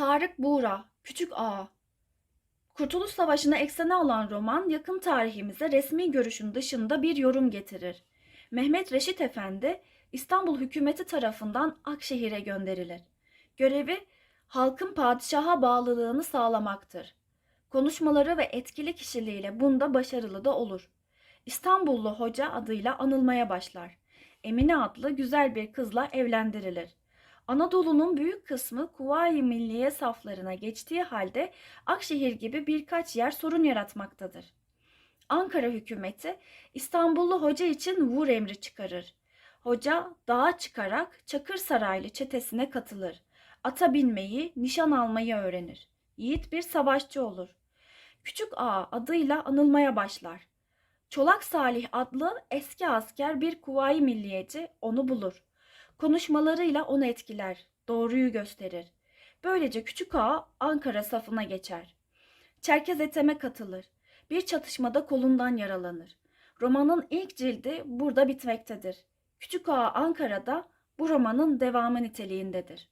Tarık Buğra, Küçük Ağa. Kurtuluş Savaşı'nı eksene alan roman yakın tarihimize resmi görüşün dışında bir yorum getirir. Mehmet Reşit Efendi İstanbul hükümeti tarafından Akşehir'e gönderilir. Görevi halkın padişaha bağlılığını sağlamaktır. Konuşmaları ve etkili kişiliğiyle bunda başarılı da olur. İstanbullu hoca adıyla anılmaya başlar. Emine adlı güzel bir kızla evlendirilir. Anadolu'nun büyük kısmı Kuvayi Milliye saflarına geçtiği halde Akşehir gibi birkaç yer sorun yaratmaktadır. Ankara hükümeti İstanbullu hoca için vur emri çıkarır. Hoca dağa çıkarak Çakır Saraylı çetesine katılır. Ata binmeyi, nişan almayı öğrenir. Yiğit bir savaşçı olur. Küçük Ağa adıyla anılmaya başlar. Çolak Salih adlı eski asker bir kuvayi milliyeci onu bulur. Konuşmalarıyla onu etkiler, doğruyu gösterir. Böylece Küçük Ağa Ankara safına geçer. Çerkez Ethem'e katılır. Bir çatışmada kolundan yaralanır. Romanın ilk cildi burada bitmektedir. Küçük Ağa Ankara'da bu romanın devamı niteliğindedir.